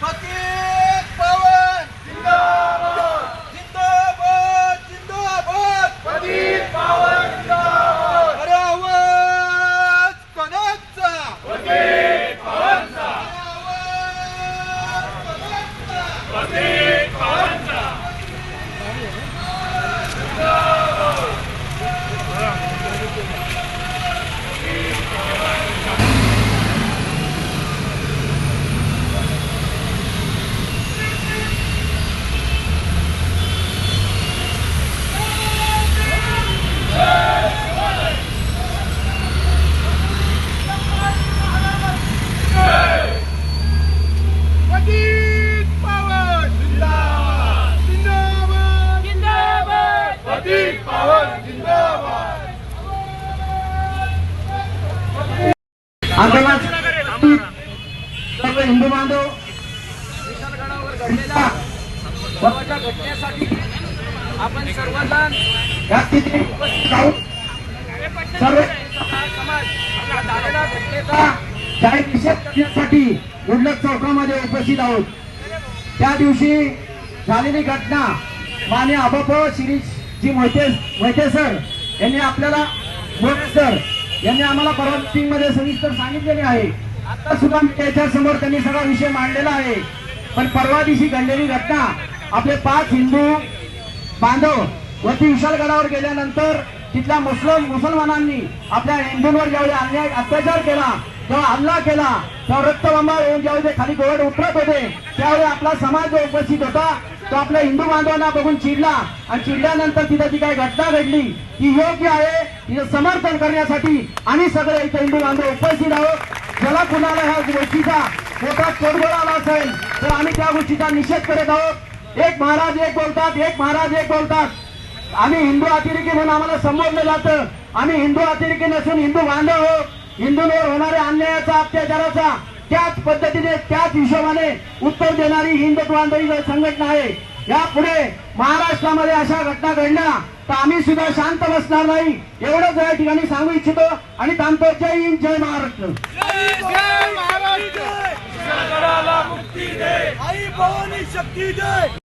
Fuck you! आंदोलन सर्व हिंदू बांधव घटनेसाठी आपण सर्वजण सर्व समाज घटनेचा निषेध करण्यासाठी गुडलक चौकामध्ये उपस्थित आहोत. त्या दिवशी झालेली घटना मान्य अभप शिरीषजी मोहिते मोहिते सर यांनी आपल्याला सर यांनी आम्हाला परवा मीटिंगमध्ये सविस्तर सांगितलेले आहे. आता सुद्धा मी त्याच्यासमोर त्यांनी सगळा विषय मांडलेला आहे. पण परवा दिवशी घडलेली घटना आपले पाच हिंदू बांधव वरती विशालगडावर गेल्यानंतर तिथल्या मुस्लिम मुसलमानांनी आपल्या हिंदूंवर ज्यावेळी अन्याय अत्याचार केला तेव्हा हल्ला केला तेव्हा रक्तबंबा येऊन ज्यावेळी ते खाली गोवड उतरत होते त्यावेळी आपला समाज जो उपस्थित होता तो आपल्या हिंदू बांधवांना बघून चिडला. आणि चिडल्यानंतर तिथं जी काही घटना घडली ती योग्य आहे. तिचं समर्थन करण्यासाठी आम्ही सगळे इथं हिंदू बांधव उपस्थित आहोत. ज्याला कुणाला ह्या गोष्टीचा मोठा तोडगोड आला असेल तर आम्ही त्या गोष्टीचा निषेध करत आहोत. एक महाराज एक बोलतात एक महाराज एक बोलतात. आम्ही हिंदू अतिरेकी म्हणून आम्हाला संबोधलं जातं. आम्ही हिंदू अतिरेकी नसून हिंदू बांधव हो हिंदूंवर होणाऱ्या अन्यायाचा अत्याचाराचा त्याच पद्धतीने त्याच हिशोबाने उत्तर देणारी हिंदू बांधवी संघटना आहे यापुढे महाराष्ट्रामध्ये अशा घटना घडल्या तर आम्ही सुद्धा शांत बसणार नाही एवढंच या ठिकाणी सांगू इच्छितो आणि थांबतो जय हिंद जय महाराष्ट्र आई भवानी शक्ती जय